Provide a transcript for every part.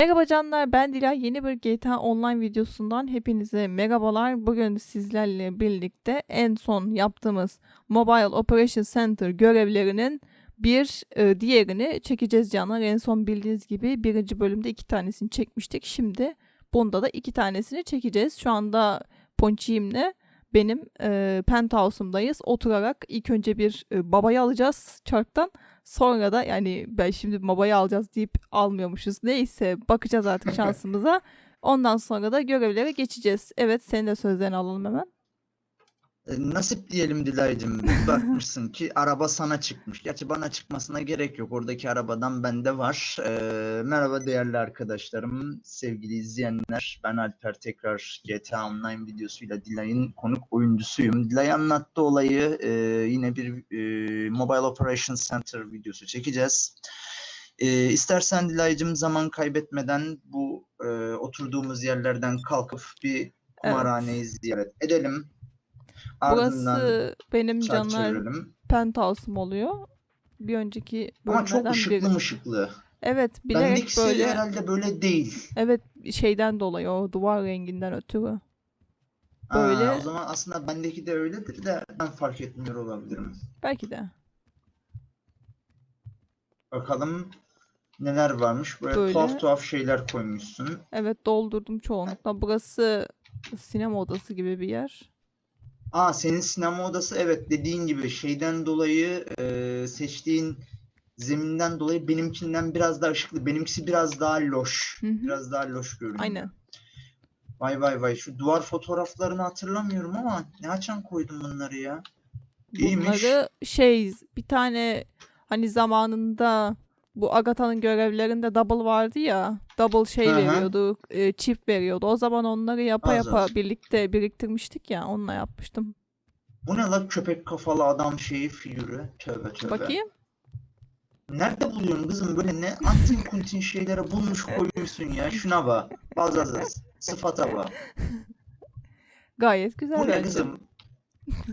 Merhaba canlar ben Dilay yeni bir GTA Online videosundan hepinize merhabalar. Bugün sizlerle birlikte en son yaptığımız Mobile Operation Center görevlerinin bir e, diğerini çekeceğiz canlar. En son bildiğiniz gibi birinci bölümde iki tanesini çekmiştik. Şimdi bunda da iki tanesini çekeceğiz. Şu anda Ponçiğim'le benim e, penthouse'umdayız. Oturarak ilk önce bir e, babayı alacağız çarktan. Sonra da yani ben şimdi babayı alacağız deyip almıyormuşuz. Neyse bakacağız artık şansımıza. Ondan sonra da görevlere geçeceğiz. Evet senin de sözlerini alalım hemen. E, Nasip diyelim. Bir Bakmışsın ki araba sana çıkmış. Gerçi bana çıkmasına gerek yok. Oradaki arabadan bende var. Ee, merhaba değerli arkadaşlarım, sevgili izleyenler. Ben Alper tekrar GTA Online videosuyla Dilay'ın konuk oyuncusuyum. Dilay anlattı olayı. Ee, yine bir e, Mobile Operation Center videosu çekeceğiz. Ee, istersen Dilay'cığım zaman kaybetmeden bu e, oturduğumuz yerlerden kalkıp bir kumarhaneyi ziyaret edelim. Burası benim canlar çevirelim. penthouse'um oluyor. Bir önceki Ama çok ışıklı biri. mışıklı. Evet bilerek Bendekisi böyle herhalde böyle değil. evet şeyden dolayı o duvar renginden ötürü. Aa, Böyle- o zaman aslında bendeki de öyledir de ben fark etmiyor olabilirim. Belki de. Bakalım neler varmış. Böyle, Böyle. tuhaf tuhaf şeyler koymuşsun. Evet doldurdum çoğunlukla. Burası sinema odası gibi bir yer. Aa senin sinema odası evet dediğin gibi şeyden dolayı e, seçtiğin zeminden dolayı benimkinden biraz daha ışıklı. Benimkisi biraz daha loş. Hı hı. Biraz daha loş görünüyor. Aynen. Vay vay vay şu duvar fotoğraflarını hatırlamıyorum ama ne açan koydum bunları ya. İyiymiş. Bunları şey bir tane hani zamanında bu Agatha'nın görevlerinde double vardı ya. Double şey Hı hı. veriyordu, e, çift veriyordu. O zaman onları yapa Az yapa birlikte biriktirmiştik ya. Onunla yapmıştım. Bu ne la köpek kafalı adam şeyi figürü. Tövbe tövbe. Bakayım. Nerede buluyorsun kızım böyle ne antin kuntin şeylere bulmuş koymuşsun ya. Şuna bak. Baz az az. Sıfata bak. Gayet güzel Bu ne bence. kızım?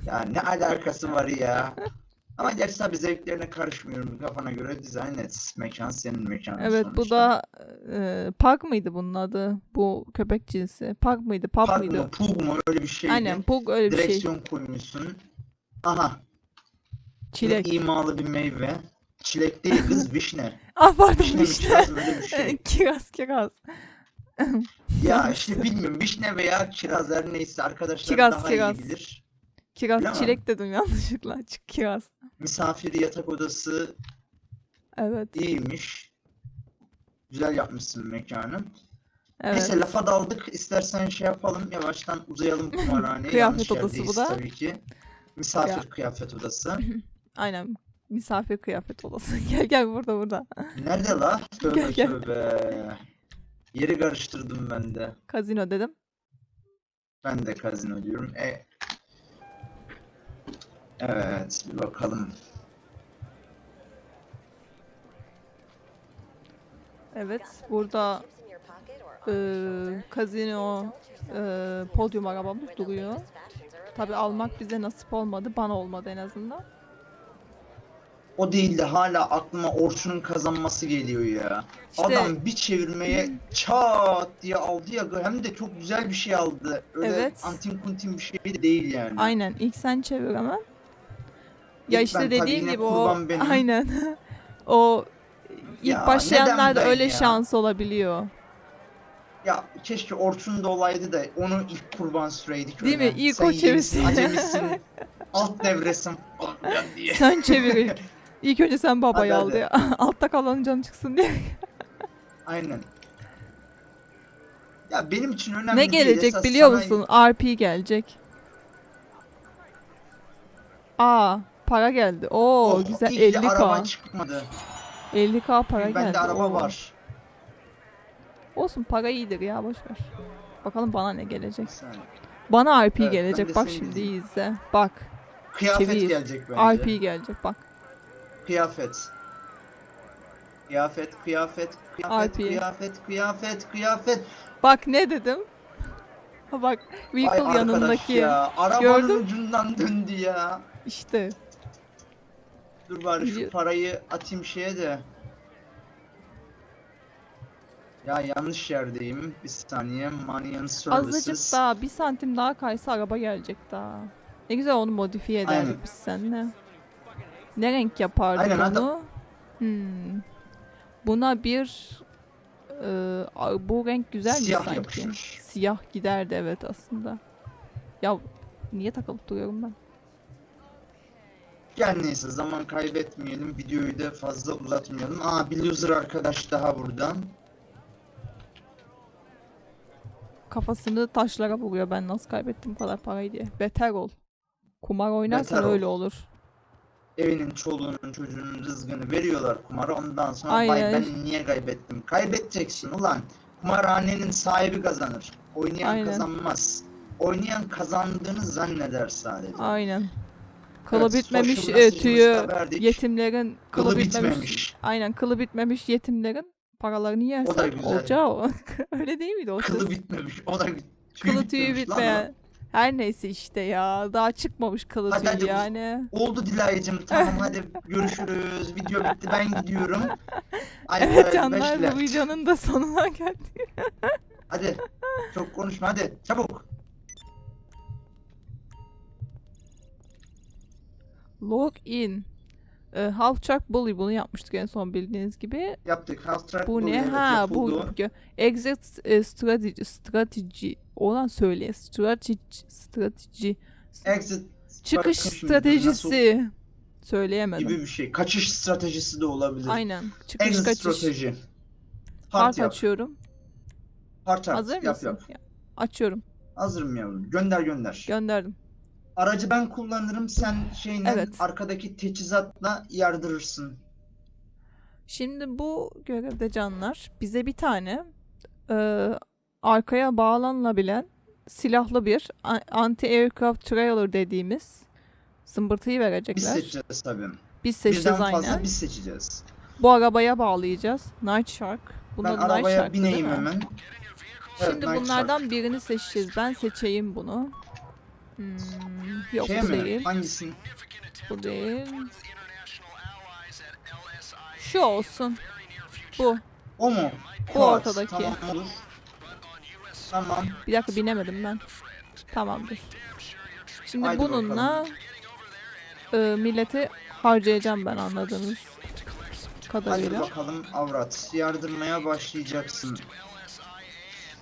Ya ne alakası var ya. Ama gerçi tabii zevklerine karışmıyorum. Kafana göre dizayn et. Mekan senin mekanın Evet bu sonuçta. da e, Pug mıydı bunun adı? Bu köpek cinsi. Pug mıydı? Pug Park mıydı? mı, pug mu öyle bir şeydi. Aynen Pug öyle bir şey. Direksiyon koymuşsun. Aha. Çilek. Ne imalı bir meyve. Çilek değil kız vişne. Ah pardon Vişne kiraz öyle bir şey. kiraz kiraz. Ya işte bilmiyorum vişne veya kiraz her neyse arkadaşlar Kiraz, daha kiraz. iyi bilir. Kiraz Bilemem. çilek dedim yanlışlıkla. Çık kiraz. Misafir yatak odası Evet. iyiymiş. Güzel yapmışsın mekanı. Evet. Neyse lafa daldık. İstersen şey yapalım yavaştan uzayalım kumarhaneye. Kıyafet Yanlış odası bu da. Tabii ki. Misafir Ya. kıyafet odası. Aynen. Misafir kıyafet odası. gel gel burada burada. Nerede la? Tövbe Gel, gel. tövbe. Yeri karıştırdım ben de. Kazino dedim. Ben de kazino diyorum. E... Evet, bir bakalım. Evet. Burada e, kazino e, podyum arabamız duruyor. Tabi almak bize nasip olmadı. Bana olmadı en azından. O değil de hala aklıma Orçun'un kazanması geliyor ya. İşte- Adam bir çevirmeye çat diye aldı ya hem de çok güzel bir şey aldı. Öyle Evet. antin kuntin bir şey de değil yani. Aynen. ilk sen çevir hemen. Ya İlk işte dediğim gibi o benim. aynen. o ilk Ya başlayanlarda neden ben öyle ya? şans olabiliyor. Ya keşke Orçun da olaydı da onu ilk kurban süreydik Değil mi? İlk Sen o çevirsin. Acemisin, alt devresin falan diye. Sen çevir ilk. İlk önce sen babayı Hadi, al diye. Altta kalanın canı çıksın diye. Aynen. Ya benim için önemli ne değil. gelecek Esas biliyor sana- musun? RP gelecek. Aa, para geldi. Oo, Oh, güzel iyi ki 50k. araba çıkmadı. 50k para Bende geldi. araba oo. var. Olsun para iyidir ya boş ver. Bakalım bana ne gelecek. Bana RP Evet, ben de gelecek. Bak seni şimdi iyi izle. Bak. Kıyafet Çevir. gelecek bence. RP gelecek bak. Kıyafet. Kıyafet, kıyafet, kıyafet, RP. kıyafet, kıyafet, kıyafet. Bak ne dedim? Ha bak vehicle arkadaş yanındaki. ya. Arabanın Gördün? ucundan döndü ya. İşte. Dur bari şu parayı atayım şeye de. Ya yanlış yerdeyim. Bir saniye. Money and Services. Azıcık daha bir santim daha kaysa araba gelecek daha. Ne güzel onu modifiye ederdik Aynen. biz seninle. Ne renk yapardık Aynen, hatta- onu? Hmm. Buna bir e, bu renk güzel Siyah sanki? yapışır. Siyah giderdi evet aslında. Ya niye takılıp duruyorum ben? Gel neyse zaman kaybetmeyelim. Videoyu da fazla uzatmayalım. Aa bir loser arkadaş daha buradan. Kafasını taşlara vuruyor ben nasıl kaybettim bu kadar parayı diye. Beter ol. Kumar oynarsan Beter ol. öyle olur. Evinin çoluğunun çocuğunun rızkını veriyorlar kumara. Ondan sonra Aynen. vay ben niye kaybettim? Kaybedeceksin ulan. Kumarhanenin sahibi kazanır. Oynayan Aynen. kazanmaz. Oynayan kazandığını zanneder sadece. Aynen. Kılı Evet, bitmemiş e, tüyü da yetimlerin kılı, Kılı bitmemiş. bitmemiş. Aynen kılı bitmemiş yetimlerin paralarını yersen güzel. olacağı o. Öyle değil miydi o Kılı söz? bitmemiş. O da tüy Kılı tüyü bitmeyen. Her neyse işte ya. Daha çıkmamış kılı Hadi, tüyü hadi yani. Oldu Dilay'cığım tamam hadi görüşürüz. Video bitti ben gidiyorum. Ay, Evet canlar bu videonun da sonuna geldik. Hadi çok konuşma hadi çabuk. Log in. Ee, Half Track Bully bunu yapmıştık en son bildiğiniz gibi. Yaptık. Half track Bu ne? Ha bu yapıldı. gö- exit e, strategy strateji olan söyle. Strateji strateji Exit çıkış stratejisi nasıl söyleyemedim. gibi bir şey. Kaçış stratejisi de olabilir. Aynen. Çıkış Exit kaçış. strateji. Hard yap. açıyorum. Hard yap. Hazır yap, mısın? Yap. Ya, Açıyorum. Hazırım yavrum. Gönder gönder. Gönderdim. Aracı ben kullanırım. Sen şeyle Evet. arkadaki teçhizatla yardırırsın. Şimdi bu görevde canlar bize bir tane e, arkaya bağlanılabilen silahlı bir anti-aircraft trailer dediğimiz zımbırtıyı Biz verecekler. seçeceğiz tabii. Biz seçeceğiz Birden fazla aynen. biz seçeceğiz. Bu arabaya bağlayacağız. Night Shark. Bunun ben adı Night arabaya Shark'tı değil bineyim mi? hemen. Evet, Şimdi Night bunlardan birini seçeceğiz. Ben seçeyim bunu. Hmm, yok şey bu mi? değil. Hangisini? Bu değil. Şu olsun. Bu. O mu? Bu Quad. ortadaki. Tamam olur. Tamam. Bir dakika binemedim ben. Tamamdır. Şimdi Haydi bununla e, milleti harcayacağım ben anladığınız Hadi kadarıyla. bakalım avrat. Yardırmaya başlayacaksın.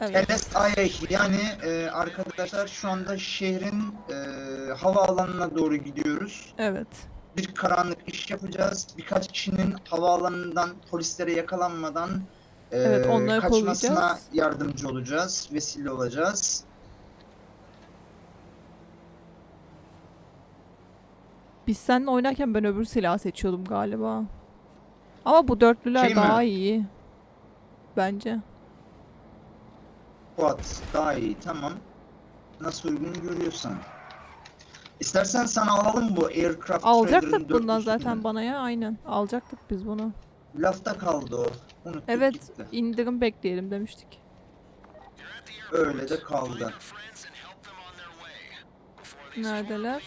Evet. LSIA yani e, arkadaşlar şu anda şehrin e, havaalanına doğru gidiyoruz. Evet. Bir karanlık iş yapacağız. Birkaç kişinin havaalanından polislere yakalanmadan e, Evet, onları kaçmasına koruyacağız. yardımcı olacağız. Vesile olacağız. Biz seninle oynarken ben öbür silahı seçiyordum galiba. Ama bu dörtlüler Şey mi? daha iyi. Bence. Quad daha iyi tamam. Nasıl uygun görüyorsan. İstersen sana alalım bu aircraft Alacaktık bundan zaten bana ya aynen. Alacaktık biz bunu. Lafta kaldı o. Unuttuk Evet gitti. indirim bekleyelim demiştik. Öyle de kaldı. Neredeler?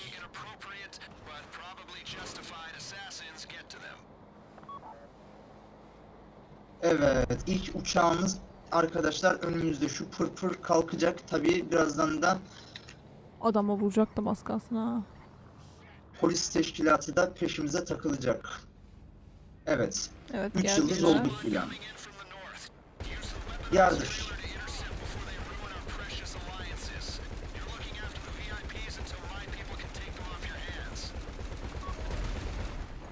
Evet, ilk uçağımız arkadaşlar önümüzde şu pırpır kalkacak. Tabii birazdan da Adama vuracaktım az kalsın ha. polis teşkilatı da peşimize takılacak. Evet, Evet 3 yıldız geldiler. olduk bile. Yardır.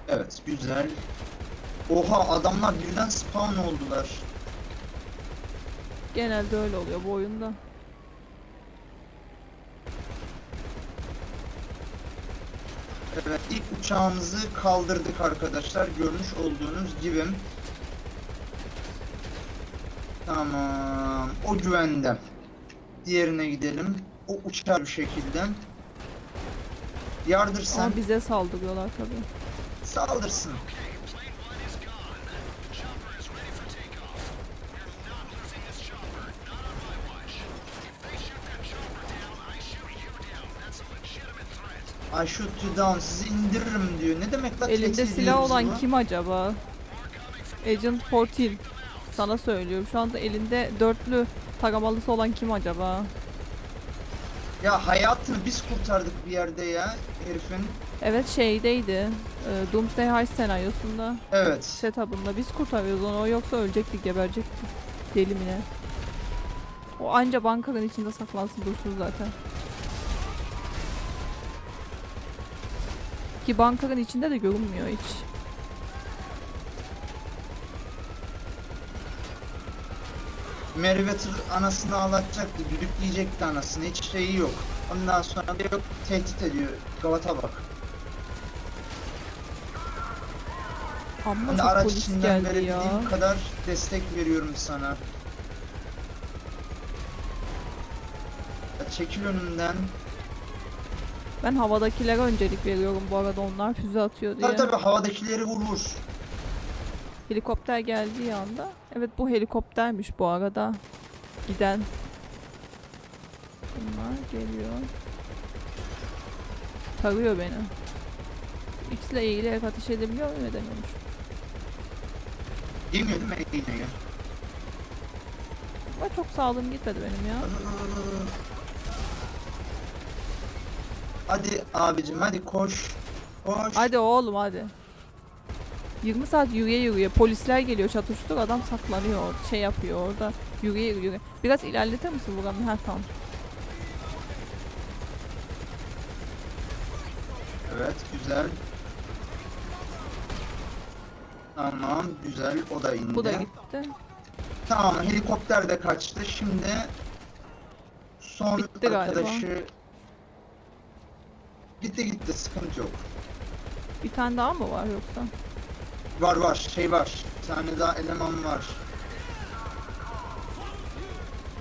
Evet, güzel. Oha adamlar birden spawn oldular. Genelde öyle oluyor bu oyunda. Evet ilk uçağımızı kaldırdık arkadaşlar görmüş olduğunuz gibi. Tamam o güvende. Diğerine gidelim. O uçar bir şekilde. Yardırsan Ama bize saldırıyorlar tabii. saldırsın. I shoot you down sizi indiririm diyor. Ne demek lan? Elinde tehdit silah ediyor bizi olan bu? kim acaba? Agent 14. Sana söylüyorum. Şu anda elinde dörtlü taramalısı olan kim acaba? Ya hayatını biz kurtardık bir yerde ya herifin. Evet şeydeydi. e, Doomsday Heist senaryosunda. Evet. Setup'ında biz kurtarıyoruz onu. O yoksa ölecekti, geberecekti. Deli mi ne? O anca bankanın içinde saklansın dursun zaten. Ki bankanın içinde de görünmüyor hiç. Merve tır anasını ağlatacaktı, düdükleyecekti anasını. Hiç şeyi yok. Ondan sonra da yok tehdit ediyor. Galata bak. Amma Ben de çok araç polis içinden geldi verebildiğim ya. kadar destek veriyorum sana. Ya Çekil önümden. Ben havadakilere öncelik veriyorum bu arada onlar füze atıyor diye. Tabii tabii havadakileri vur vur. Helikopter geldiği anda. Evet bu helikoptermiş bu arada. Giden. Bunlar geliyor. Tarıyor beni. X ile eğilerek ateş edebiliyor muyum edemiyormuş. Yemiyor değil mi eğneyi? Ama çok sağlığım gitmedi benim ya. Hadi abicim hadi koş. Koş. Hadi oğlum hadi. 20 saat yürüye yürüye polisler geliyor çatıştık adam saklanıyor şey yapıyor orada yürüye yürüye. Biraz ilerletir misin buranı? Ha tamam. Evet güzel. Tamam güzel o da indi. Bu da gitti. Tamam helikopter de kaçtı. Şimdi son Bitti galiba. Gitti gitti sıkıntı yok. Bir tane daha mı var yoksa? Var var şey var. Bir tane daha eleman var.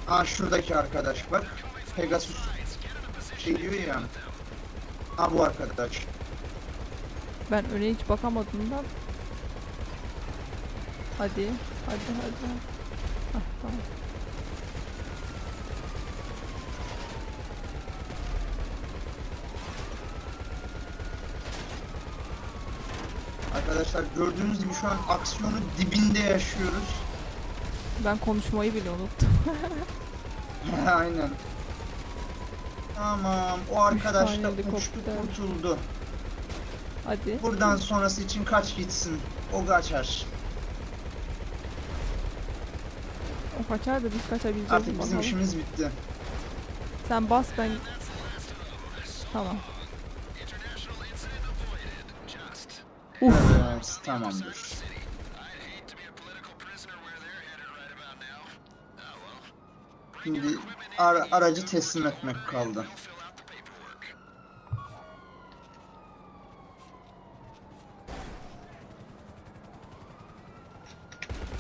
Aa şuradaki arkadaş bak. Pegasus şey diyor ya. Aa bu arkadaş. Ben öne hiç bakamadığımdan. Hadi, hadi, hadi. Hah, tamam. Arkadaşlar gördüğünüz gibi şu an aksiyonu dibinde yaşıyoruz. Ben konuşmayı bile unuttum. Aynen. Tamam o arkadaş tane da uçtu helikopter. kurtuldu. Hadi. Buradan sonrası için kaç gitsin. O kaçar. O kaçar da biz kaçabileceğiz Artık bizim bakalım. işimiz bitti. Sen bas ben... Tamam. Uf. Evet, tamamdır. Şimdi ara- aracı teslim etmek kaldı.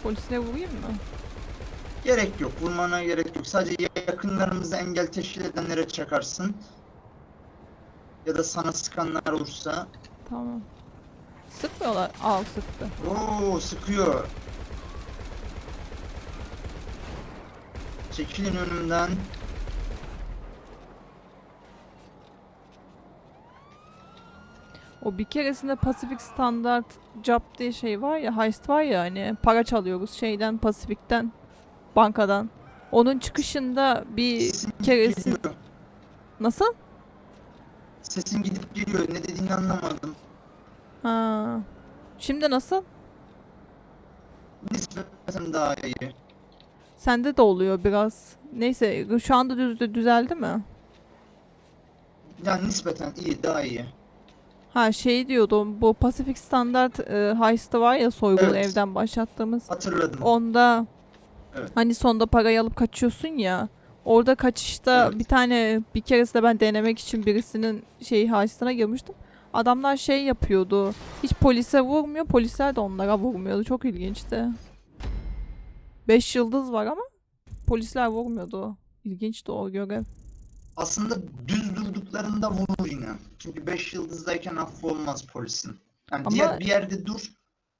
Polisine vurayım mı? Gerek yok, vurmana gerek yok. Sadece yakınlarımızda engel teşkil edenlere çakarsın. Ya da sana sıkanlar olursa. Tamam. Sıkmıyorlar. Al sıktı. Oo sıkıyor. Çekilin önümden. O bir keresinde Pacific Standard Job diye şey var ya, heist var ya hani para çalıyoruz şeyden Pacific'ten, bankadan. Onun çıkışında bir Sesim keresi... geliyor. Nasıl? Sesim gidip geliyor. Ne dediğini anlamadım. Ha. Şimdi nasıl? Nispeten daha iyi. Sende de oluyor biraz. Neyse şu anda düz düzeldi mi? Yani nispeten iyi, daha iyi. Ha şey diyordum bu Pacific Standard e, heist'i var ya soygunu Evet. evden başlattığımız. Hatırladım. Onda Evet. hani sonda parayı alıp kaçıyorsun ya. Orada kaçışta Evet. bir tane bir keresinde ben denemek için birisinin şey heist'ine girmiştim. Adamlar şey yapıyordu. Hiç polise vurmuyor. Polisler de onlara vurmuyordu. Çok ilginçti. 5 yıldız var ama polisler vurmuyordu. İlginçti o görev. Aslında düz durduklarında vurur yine. Çünkü 5 yıldızdayken affı olmaz polisin. Yani Ama- diğer bir yerde dur.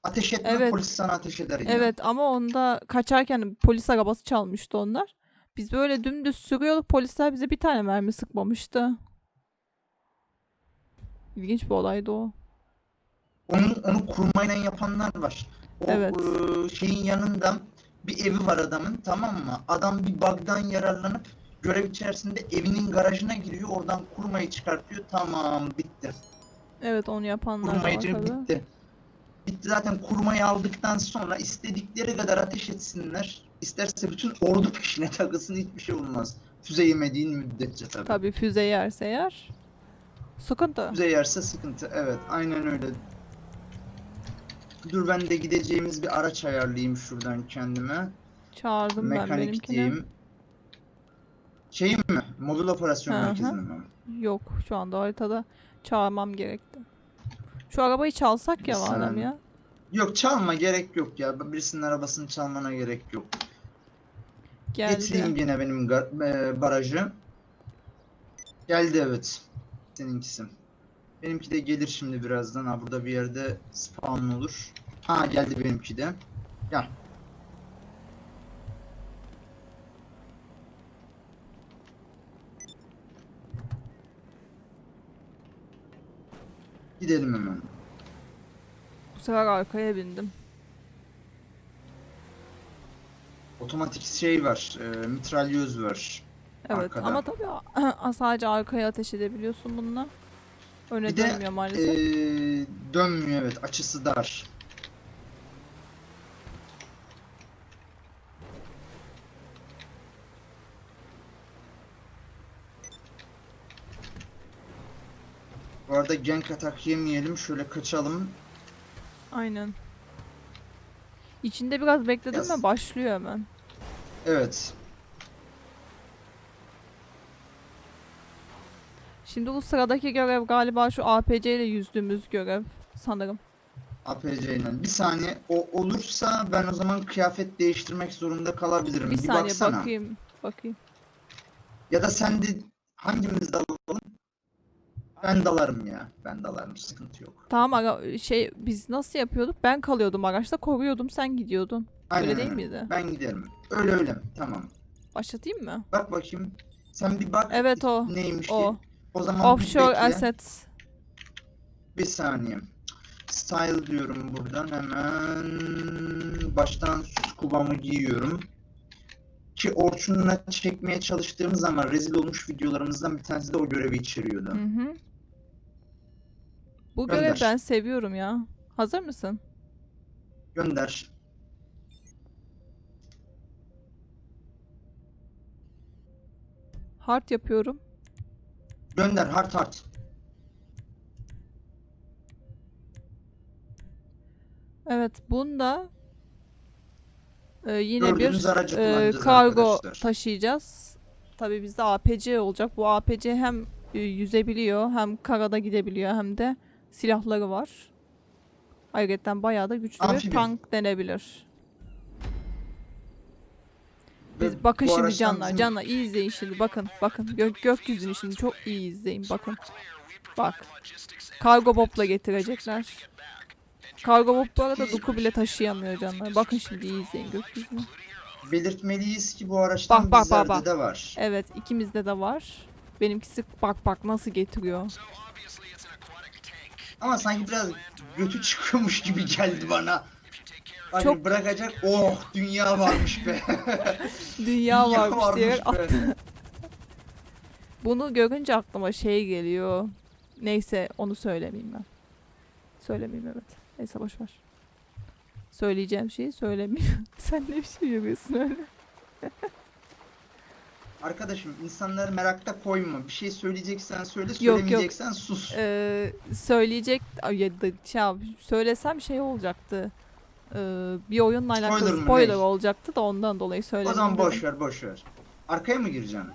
Ateş etme Evet. polis sana ateş eder yine. Evet ama onda kaçarken polis arabası çalmıştı onlar. Biz böyle dümdüz sürüyorduk. Polisler bize bir tane mermi sıkmamıştı. İlginç bir olaydı o. Onu, onu kurmayla yapanlar var. O Evet. eee, şeyin yanında Bir evi var adamın tamam mı? Adam bir bug'dan yararlanıp görev içerisinde evinin garajına giriyor. Oradan kurmayı çıkartıyor. Tamam bitti. Evet onu yapanlar da var Kurmayıcı tabii. bitti. Bitti zaten kurmayı aldıktan sonra istedikleri kadar ateş etsinler. İsterse bütün ordu peşine takılsın hiçbir şey olmaz. Füze yemediğin müddetçe tabii. Tabii füze yerse yer. Sıkıntı. Füze yerse sıkıntı. Evet aynen öyle. Dur ben de gideceğimiz bir araç ayarlayayım şuradan kendime. Çağırdım ben Mekanik benimkini. diyeyim. Şeyim mi? Mobil operasyon merkezine mi? Yok şu anda haritada çağırmam gerekti. Şu arabayı çalsak ya Bir madem ya. Yok çalma gerek yok ya. Birisinin arabasını çalmana gerek yok. Getireyim Geldi. yine benim e, barajı. Geldi evet. Seninkisi. Benimki de gelir şimdi birazdan. Ha burada bir yerde spawn olur. Ha geldi benimki de. Gel. Gidelim hemen. Bu sefer arkaya bindim. Otomatik şey var. E, mitralyöz var. Evet Arkada. ama tabii sadece arkaya ateş edebiliyorsun bununla. Öne Bir de, dönmüyor maalesef. Ee, dönmüyor evet. Açısı dar. Bu arada gank atak yemeyelim. Şöyle kaçalım. Aynen. İçinde biraz bekledim mi başlıyor hemen. Evet. Şimdi bu sıradaki görev galiba şu APC ile yüzdüğümüz görev sanırım. APC ile. Bir saniye. O olursa ben o zaman kıyafet değiştirmek zorunda kalabilirim. Bir Bir, saniye baksana. bakayım. Bakayım. Ya da sen de hangimiz dalalım? Ben dalarım ya. Ben dalarım. Sıkıntı yok. Tamam aga şey biz nasıl yapıyorduk? Ben kalıyordum araçta koruyordum sen gidiyordun. Aynen Öyle değil miydi? Ben giderim. Öyle öyle. Tamam. Başlatayım mı? Bak bakayım. Sen bir bak. Evet o. Neymiş O. ki? O zaman Offshore bekle. assets. Bir saniye. Style diyorum buradan hemen. Baştan skubamı giyiyorum. Ki Orçun'la çekmeye çalıştığımız zaman rezil olmuş videolarımızdan bir tanesi de o görevi içeriyordu. Hı hı. Bu Gönder. görevi ben seviyorum ya. Hazır mısın? Gönder. Hard yapıyorum. Gönder hard hard. Evet bunda e, yine Gördüğünüz bir e, kullanacağız kargo arkadaşlar. taşıyacağız. Tabii bizde APC olacak. Bu APC hem e, yüzebiliyor hem karada gidebiliyor hem de silahları var. Ayrıca bayağı da güçlü bir Amfibi. tank denebilir. Ve bakın şimdi canlar canlar iyi izleyin şimdi bakın bakın gök gökyüzünü şimdi çok iyi izleyin bakın. Bak. Kargo bobla getirecekler. Kargo bob bu arada Duku bile taşıyamıyor canlar. Bakın şimdi iyi izleyin gökyüzünü. Belirtmeliyiz ki bu araçtan Bak, bak, bak, bak. de var. Evet ikimizde de var. Benimkisi bak bak nasıl getiriyor. Ama sanki biraz götü çıkıyormuş gibi geldi bana. Hani Çok- bırakacak. Oh dünya varmış be. Dünya Dünya varmış varmış attı. Bunu görünce aklıma şey geliyor. Neyse onu söylemeyeyim ben. Söylemeyeyim evet. Neyse boş ver. Söyleyeceğim şeyi söylemeyeyim. Sen ne bir şey yapıyorsun öyle? Arkadaşım insanları merakta koyma. Bir şey söyleyeceksen söyle, Yok, yok. söylemeyeceksen sus. Ee, söyleyecek ya da şey söylesem şey olacaktı. Ee, bir oyunla alakalı Spoiler mı, spoiler olacaktı da ondan dolayı o söylemedim. zaman boş ver, boş ver. Arkaya mı gireceksin?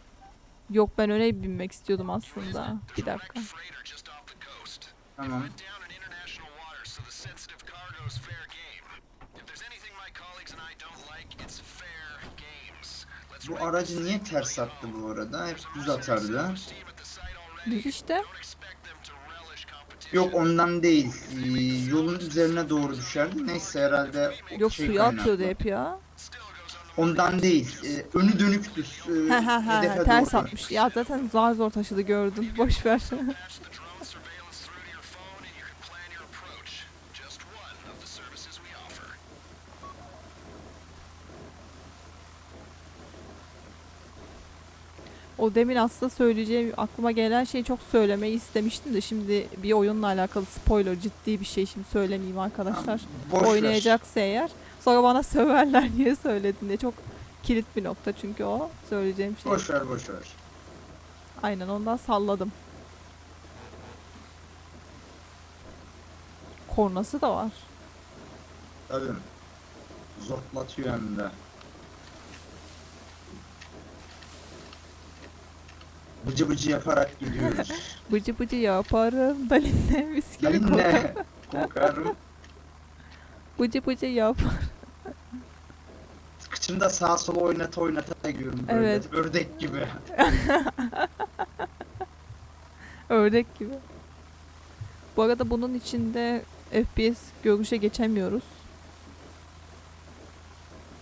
Yok ben öne binmek istiyordum aslında. Bir dakika. Tamam. Bu aracı niye ters attı bu arada? Hep düz atardı. Düz işte. Yok ondan değil. Ee, yolun üzerine doğru düşerdi. Neyse herhalde Yok şey suya atıyordu kaynaklı. hep ya. Ondan değil. Ee, önü dönüktü. Ee, hedefe ters doğru. atmış. Ya zaten zar zor taşıdı gördüm. Boş ver. O demin aslında söyleyeceğim aklıma gelen şey çok söylemeyi istemiştim de şimdi bir oyunla alakalı spoiler ciddi bir şey şimdi söylemeyeyim arkadaşlar. Boş ver. Oynayacaksa eğer sonra bana söverler niye söyledin diye çok kilit bir nokta çünkü o söyleyeceğim şey. Boş ver boş ver. Aynen ondan salladım. Kornası da var. Tabii. Zortlatıyor hem de. Bıcı bıcı yaparak gidiyoruz. Bıcı bıcı yaparım dalinle mis gibi kokar. Benimle kokarım. Bıcı bıcı yap. Kıçımda sağa sola oynata oynata gidiyorum böyle. Evet. Ördek gibi. Ördek gibi. Bu arada bunun içinde FPS görüşe geçemiyoruz.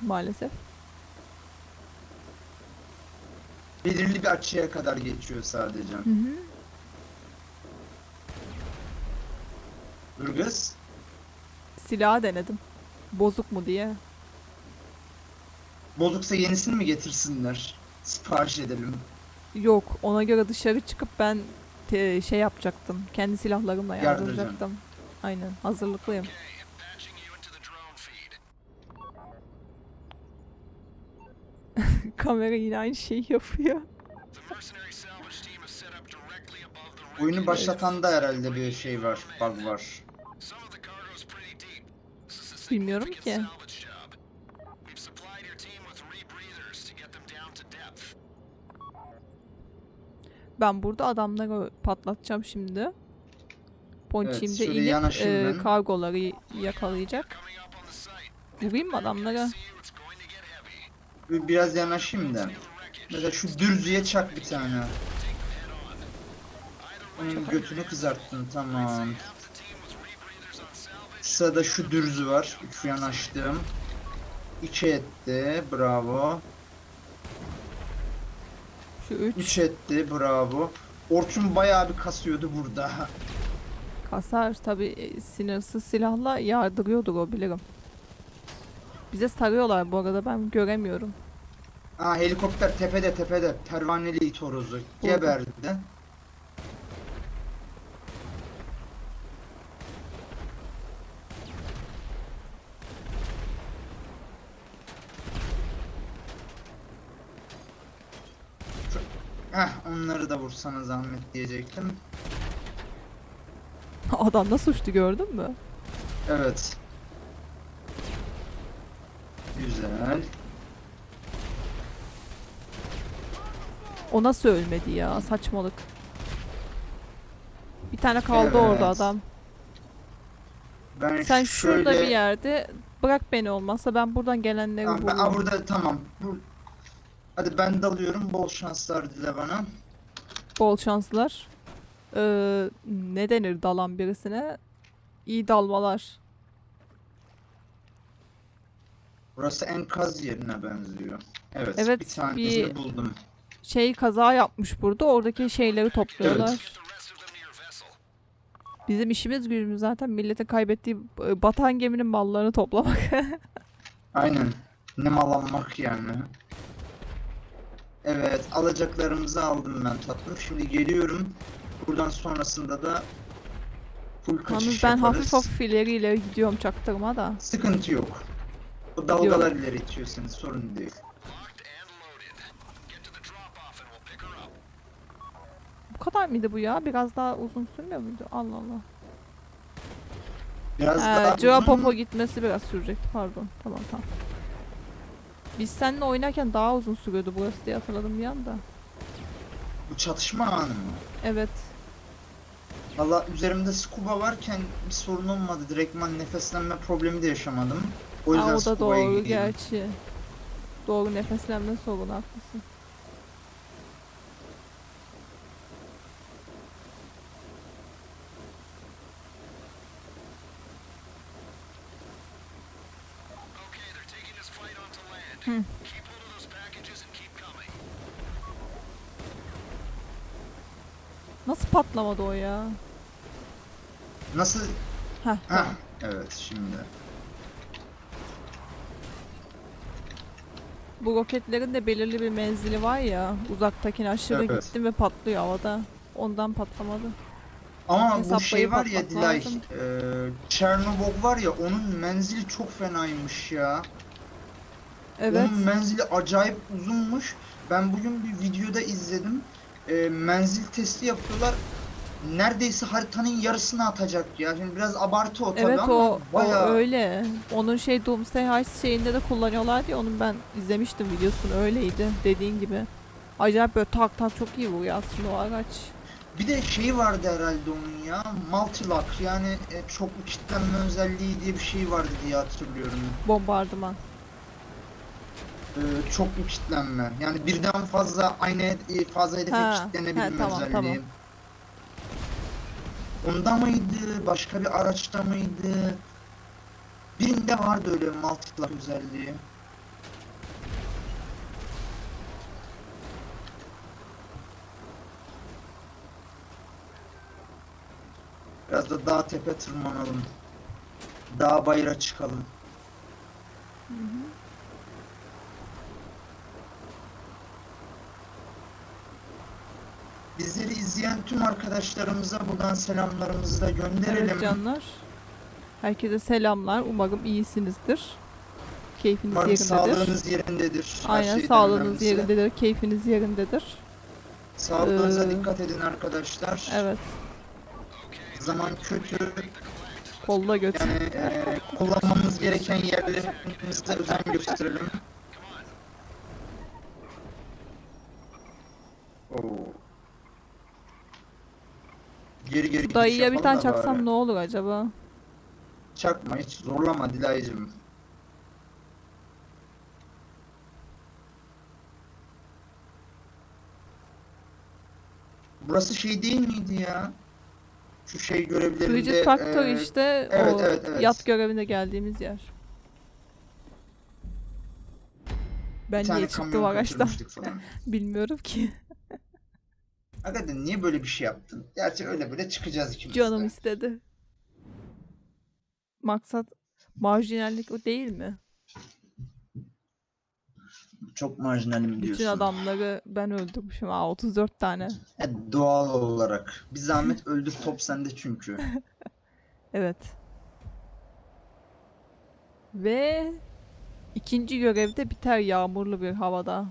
Maalesef. Belirli bir açıya kadar geçiyor sadece. Hı hı. Burgaz. Silahı denedim. Bozuk mu diye. Bozuksa yenisini mi getirsinler? Sipariş edelim. Yok, ona göre dışarı çıkıp ben şey yapacaktım. Kendi silahlarımla yardıracaktım. Aynen, hazırlıklıyım. Kamera yine aynı şeyi yapıyor. Oyunu başlatan da herhalde bir şey var, bug var. Bilmiyorum ki. Ben burada adamları patlatacağım şimdi. Ponçiğim de şöyle inip e, kargoları yakalayacak. Vurayım mı adamlara? Biraz yanaşayım da. Mesela şu dürzüye çak bir tane. Onun götünü kızarttın tamam. Sırada şu dürzü var. Şu yanaştım. İki etti. Bravo. Şu üç Üç etti. Bravo. Orçun bayağı bir kasıyordu burada. kasar tabi sınırsız silahla yardırıyordur o bilirim. Bize sarıyorlar bu arada ben göremiyorum. Aa helikopter tepede tepede. Pervaneli it horozu. Geberdi. Heh onları da vursana zahmet diyecektim. Adam nasıl uçtu gördün mü? Evet. Güzel. O nasıl ölmedi ya saçmalık. Bir tane kaldı orada Evet. adam. Ben Sen şöyle... şurada bir yerde bırak beni olmazsa ben buradan gelenleri Tamam, ben, aa, burada tamam. Bu... Hadi ben dalıyorum. Bol şanslar dile bana. Bol şanslar. Ee, ne denir dalan birisine? İyi dalmalar. Burası enkaz yerine benziyor. Evet, Evet, bir tanesini bir- buldum. Şey kaza yapmış burada. Oradaki şeyleri topluyorlar. Vessel. Bizim işimiz gücümüz zaten milletin kaybettiği e, batan geminin mallarını toplamak. Aynen. Nemalanmak yani. Evet, alacaklarımızı aldım ben tatlım. Şimdi geliyorum. Buradan sonrasında da full kaçış Yalnız ben yaparız. hafif hafif ileri ileri gidiyorum çaktırma da. Sıkıntı yok. O dalgalar ileri itiyor seni, sorun değil. Bu kadar mıydı bu ya? Biraz daha uzun sürmüyor muydu? Allah Allah. Biraz daha Ee, Joa uzun- Popo gitmesi biraz sürecekti pardon. Tamam tamam. Biz seninle oynarken daha uzun sürüyordu burası diye hatırladım bir anda. Bu çatışma anı mı? Evet. Valla üzerimde scuba varken bir sorun olmadı. Direktman nefeslenme problemi de yaşamadım. O yüzden o da doğru gideyim. gerçi. Doğru nefeslenme sorunu haklısın. Okay, they're taking this fight onto land. Hmm. Keep hold of those packages and keep coming. Nasıl patlamadı o ya? Nasıl? Heh, Heh, tamam. evet şimdi. Bu roketlerin de belirli bir menzili var ya. Uzaktakine aşırı Evet. gittim ve patlıyor havada. Ondan patlamadı. Ama bu Hesaplayıp şey var ya Dilay, lazım. e, Çernovok var ya onun menzili çok fenaymış ya. Evet. Onun menzili acayip uzunmuş. Ben bugün bir videoda izledim. E, menzil testi yapıyorlar. Neredeyse haritanın yarısını atacak ya. Şimdi biraz abartı o tabii Evet ama o, bayağı o öyle. Onun şey Doomsday Heist şeyinde de kullanıyorlar diye onun ben izlemiştim videosunu öyleydi dediğin gibi. Acayip böyle tak tak çok iyi vuruyor aslında o araç. Bir de şey vardı herhalde onun ya. Multilock yani e, çoklu kilitlenme özelliği diye bir şey vardı diye hatırlıyorum. Bombardıman. E, çoklu kilitlenme. Yani birden fazla aynı e, fazla hedefe kilitlenebilme ha, tamam, özelliği. tamam. Onda mıydı? Başka bir araçta mıydı? Birinde vardı öyle multilock özelliği. Biraz da dağ tepe tırmanalım. Dağ bayıra çıkalım. Bizleri izleyen tüm arkadaşlarımıza buradan selamlarımızı da gönderelim. Evet canlar. Herkese selamlar. Umarım iyisinizdir. Keyfiniz Umarım yerindedir. sağlığınız yerindedir. Her Aynen şeyden sağlığınız önemlisi. yerindedir, keyfiniz yerindedir. Sağlığınıza Ee, dikkat edin arkadaşlar. Evet. Zaman kötü. Kolla götür. Yani e, kullanmamız gereken yerlerimize özen gösterelim. Oo. Geri geri Dayıya bir tane çaksam ne olur acaba? Çakma hiç zorlama Dilay'cım. Burası şey değil miydi ya? Şu şey görevlerinde... Frigid Factory e, işte evet, o evet, evet. yat görevine geldiğimiz yer. Ben niye çıktı kamyon o araçtan bilmiyorum ki. Hakikaten niye böyle bir şey yaptın? Gerçi öyle böyle çıkacağız ikimiz de. Canım istedi. Maksat marjinallik o değil mi? Çok marjinalim diyorsun. Bütün adamları ben öldürmüşüm. Aa 34 tane. E, doğal olarak. Bir zahmet öldür top sende çünkü. Evet. Ve ikinci görevde biter yağmurlu bir havada.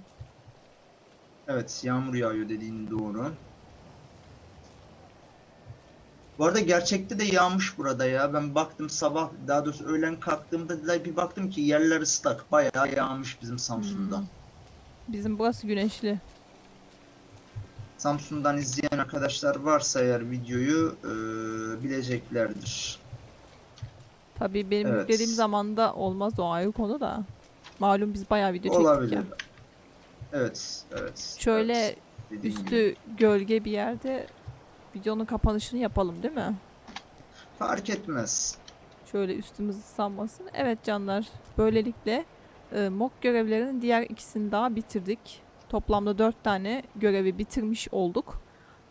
Evet, yağmur yağıyor dediğin doğru. Bu arada gerçekte de yağmış burada ya. Ben baktım sabah, daha doğrusu öğlen kalktığımda da bir baktım ki yerler ıslak. Bayağı yağmış bizim Samsun'da. Hmm. Bizim burası güneşli. Samsun'dan izleyen arkadaşlar varsa eğer videoyu eee, bileceklerdir. Tabii benim Evet. yüklediğim zamanda olmaz o ayrı konu da. Malum biz bayağı video çektik Olabilir. ya. Evet, evet. Şöyle evet. Dediğin gibi. Üstü gölge bir yerde videonun kapanışını yapalım değil mi? Fark etmez. Şöyle üstümüz ıslanmasın. Evet canlar böylelikle e, mock görevlerinin diğer ikisini daha bitirdik. Toplamda 4 tane görevi bitirmiş olduk.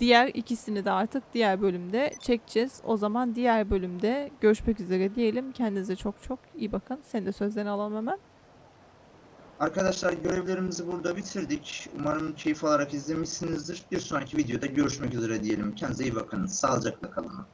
Diğer ikisini de artık diğer bölümde çekeceğiz. O zaman diğer bölümde görüşmek üzere diyelim. Kendinize çok çok iyi bakın. Senin de sözlerini alalım hemen. Arkadaşlar görevlerimizi burada bitirdik. Umarım keyif alarak izlemişsinizdir. Bir sonraki videoda görüşmek üzere diyelim. Kendinize iyi bakın. Sağlıcakla kalın.